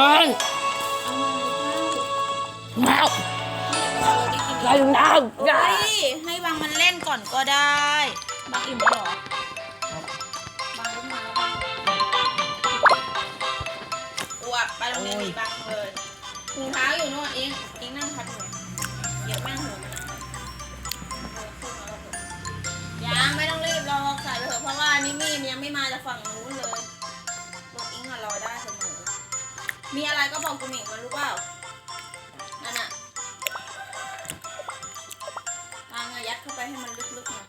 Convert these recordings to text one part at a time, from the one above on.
ไปเอามาเลยน้าวเจ้าเราได้กินไล่น้าวเฮ้ยให้บางมันเล่นก่อนก็ได้ บางอิ่มแมีอะไรก็บอกคุณหมิงมันรู้เปล่า นั่นอะทางอะยัดเข้าไปให้มันลึกๆหน่อย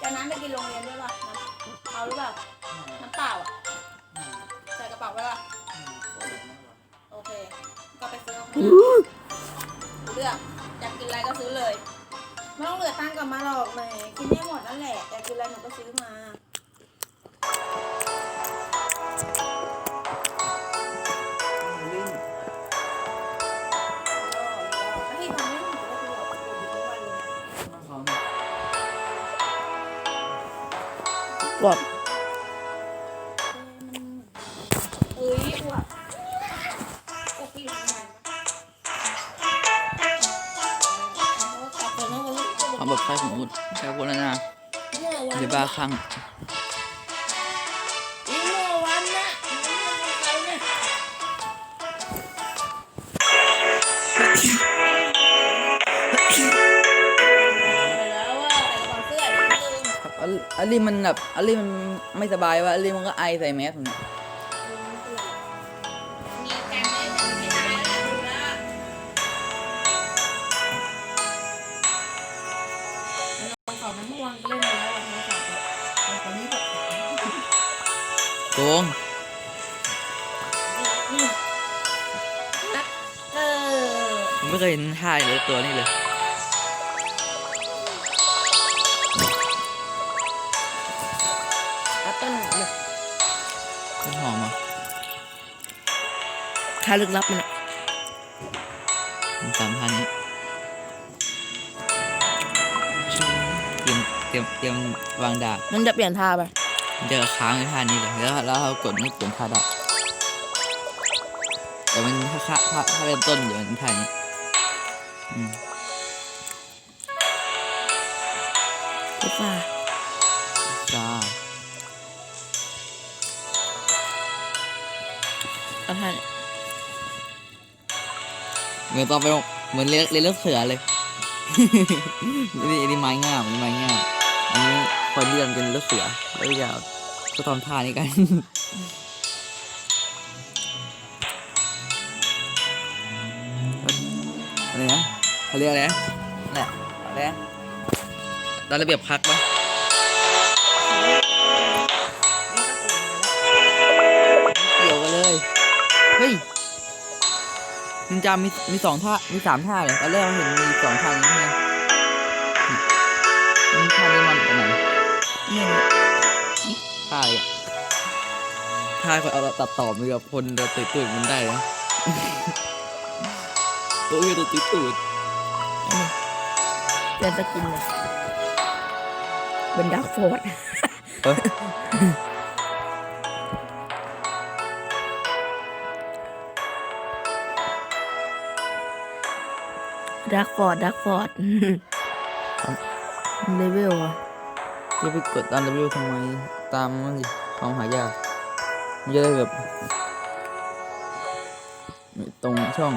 จะน้ำไปกินโรงเรียนด้วยป่ะน้ำเอาหรือเปล่า น้ำเปล่าอะใส่กระเป๋าไว้ป่ะ โอเค ก็ไปซื้อเอาข้างหน้าเลือกอยากกินอะไรก็ซื้อเลย ไม่ต้องเหลือตังค์กลับมาหรอกแหมกินได้หมดนั่นแหละ อยากกินอะไรหนูก็ซื้อมา กดเอ้ยอ้วามแบบใครของอุดใครคนแล้วนะเดี๋ยวบ้าคลั่ง อัลอัลลี่มันแบบอัลลี่มันไม่สบายว่ะอัลลี่มันก็ไอใส่แมสผมเนี่ยมีกันไหมแต่ไม่ได้แล้วดูแล้วเขามันเมื่อวานเล่นมาแล้วอะโทรศัพท์อะแต่ตอนนี้แบบโกงเออผมไม่เคยเห็นท่าเลยตัวนี้เลย ค่าลึกลับมันอะผมสามพันนี้เตรียมเตรียมเตรียมวางดาบมันจะเปลี่ยนท่าไปมันจะค้างในท่านี้เลยแล้วแล้วเรากดไม่เปลี่ยนท่าดาบแต่มันถ้าค่าถ้าถ้าเริ่มต้นอยู่ในท่านี้อืมพิซซ่าจ้าเอาท่าเนี่ย เหมือนตอนไปเหมือนเลี้ยงเลี้ยงลูกเสือเลยนี่อันนี้ไม้งามอันนี้ไม้งามอันนี้คนที่ทำเป็นลูกเสือแล้วก็จะก็ทำท่านี้กันอะไรนะเขาเรียกอะไรนะน่ะอะไรนะตามระเบียบพักปะ จามีมีสองท่ามีสามท่าเลยตอนแรกเราเห็นมีสองท่านี้ใช่ไหมนี่ท่านี้มันอันไหนนี่ท่าอะไรอะท่าคนเอาตัดต่อมือกับคนเดินตุยตุยมันได้นะตัวเอตัวตุยตุยเปลี่ยนสกินเลยเป็นดักโฟร์ด ดักฟอร์ดดักฟอร์ดเลเวลอะจะไปกดตามรีวิวทำไม ตามมันสิของหายาก มันจะได้แบบตรงช่อง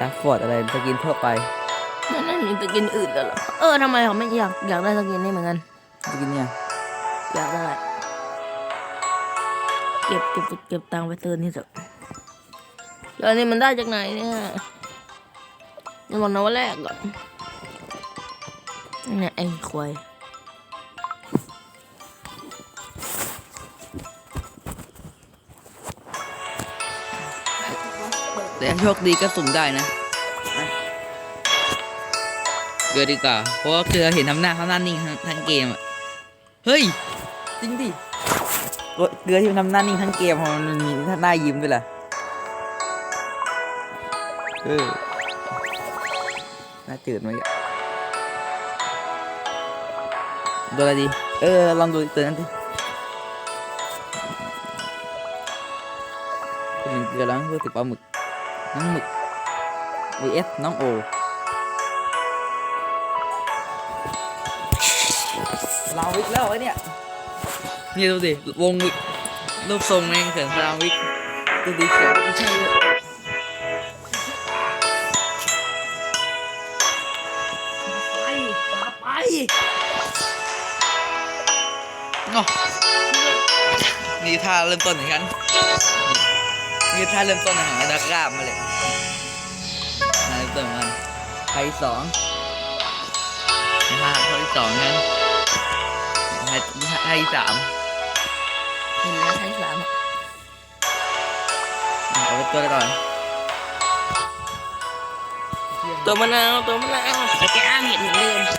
ดักฟอร์ดอะไรสกินทั่วไปนั่นนั่นมีสกินอื่นแล้วเหรอ เออทำไมเขาไม่อยากอยากได้สกินนี่เหมือนกันสกินเนี่ยอยากได้ เก็บเก็บเก็บตังค์ไปซื้อนี่เถอะ แล้วนี่มันได้จากไหนเนี่ยนี่มันนวแรกก่อนเนี่ยไอ้ควายแต่โชคดีก็สุ่มได้นะเกิดดีกว่าเพราะว่าคือเห็นทำหน้าเขาหน้านิ่งทั้งเกมอะ เฮ้ย จริงดิเกลือที่ทำหน้านิ่งทั้งเกมมันมีหน้ายิ้มไปละ เออหน้าจืดไหมอะดูอะไรดี เออ ลองดูตัวนั้นดิเป็นเกลือล้างเพื่อติดปลาหมึกน้องหมึก vs น้องโอลาวิกแล้วไอ้เนี่ยนี่ดูดิวงรู อ๋อนี่ท่าเริ่มต้นเหมือนกันนี่ท่าเริ่มต้นของนักกล้ามมาเลยท่าเริ่มต้นของมันไทยสองท่าข้อที่สองนั้นไทยไทยสามเห็นแล้วทั้งสามอะเอาไปตัวก่อนตัวมะนาวตัวมะนาวแต่แกอ้างเห็นเหมือนเดิม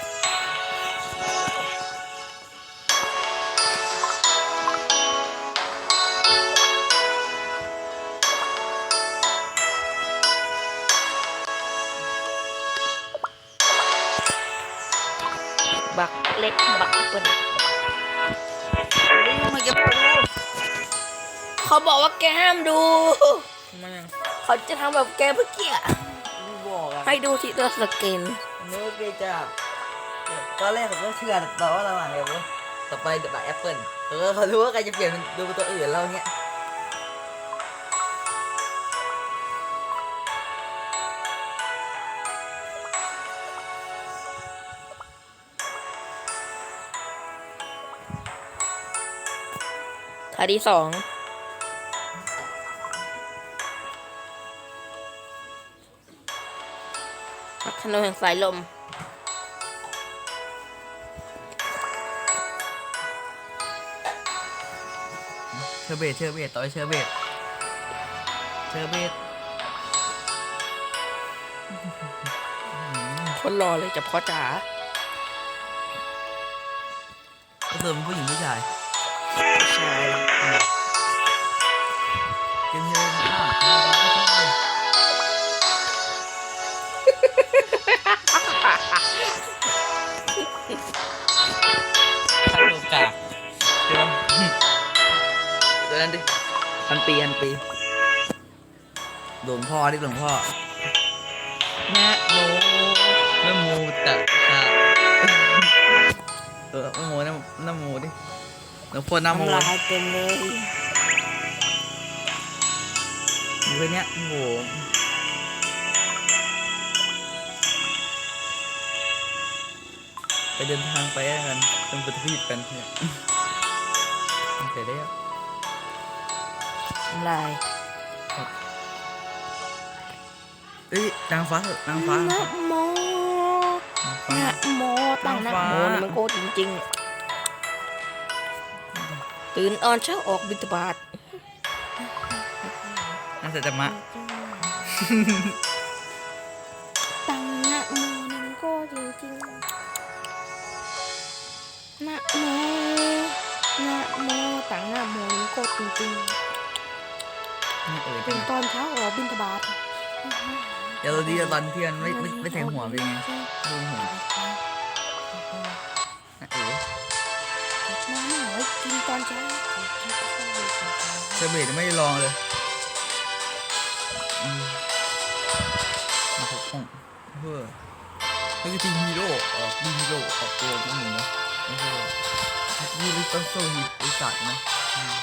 บักเล็กบักเปิ้ลมาเก็บปูเขาบอกว่าแกห้ามดูมาเขาจะทำแบบแกเมื่อกี้อะไม่บอกอะให้ดูที่ตัวสเกนนึกว่าจะตอนแรกผมก็เชื่อแต่ว่าระหว่างเดี๋ยวต่อไปเดี๋ยวแบบแอปเปิลเออเขารู้ว่าใครจะเปลี่ยนเป็นดูตัวอื่นแล้วเนี้ย ท่าที่สองพัฒนาแห่งสายลม เชอร์เบตเชอร์เบตต่อยเชอร์เบตเชอร์เบตคนรอเลยจับพ่อจ๋าก็เติมผู้หญิงผู้ชาย ใช่เกมเดิมามขันโลกาเดี๋ยวเดี๋ยวนั้นดิพันปีพันปีหลวงพ่อดิหลวงพ่อนะโมนะโมตะตะเออนะโมนะนะโมดิ หลวงพ่อนะโมทำลายเต็มเลยมือเนี้ยโอ้โหไปเดินทางไปแล้วกันเป็นปฏิทินกันเถอะเสร็จแล้วทำลายเอ้ยนางฟ้าเถอะนางฟ้านะโมนางฟ้านะโมตั้งนะฟ้าโมนี่มันโคตรจริงๆ ตื่นอ่อนเช้าออกบิณฑบาตนางสัจจะมะตั้งนะโมนี่มันโคตรจริงๆนะโมนะโมตั้งนะโมนี่มันโคตรจริงไม่เอ่ยๆตื่นตอนเช้าออกบิณฑบาตเดี๋ยวเราดีตอนเที่ยงไม่ไม่ไม่แทงหัวเป็นไงดูหัว น้ำหน่อยกินตอนเช้าเชอร์เบตไม่ได้ลองเลยอืมมาพบห้องเพื่อเพื่อทีมฮีโร่ออกทีมฮีโร่ออกตัวพวกหนึ่งนะไม่ใช่ยีริตันโซฮิบริษัทนะอืม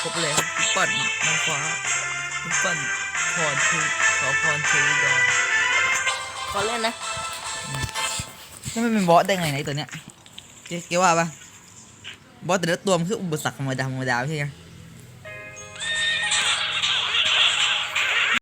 ครบแล้วพี่ปั่นนางฟ้าพี่ปั่นพรเทขอพรเทวดาขอเล่นนะนี่มันเป็นบอสได้ไงไหนตัวเนี้ย เกี่ยวว่าปะบอสแต่ละตัวมันคืออุปสรรคธรรมดาธรรมดาใช่ไหม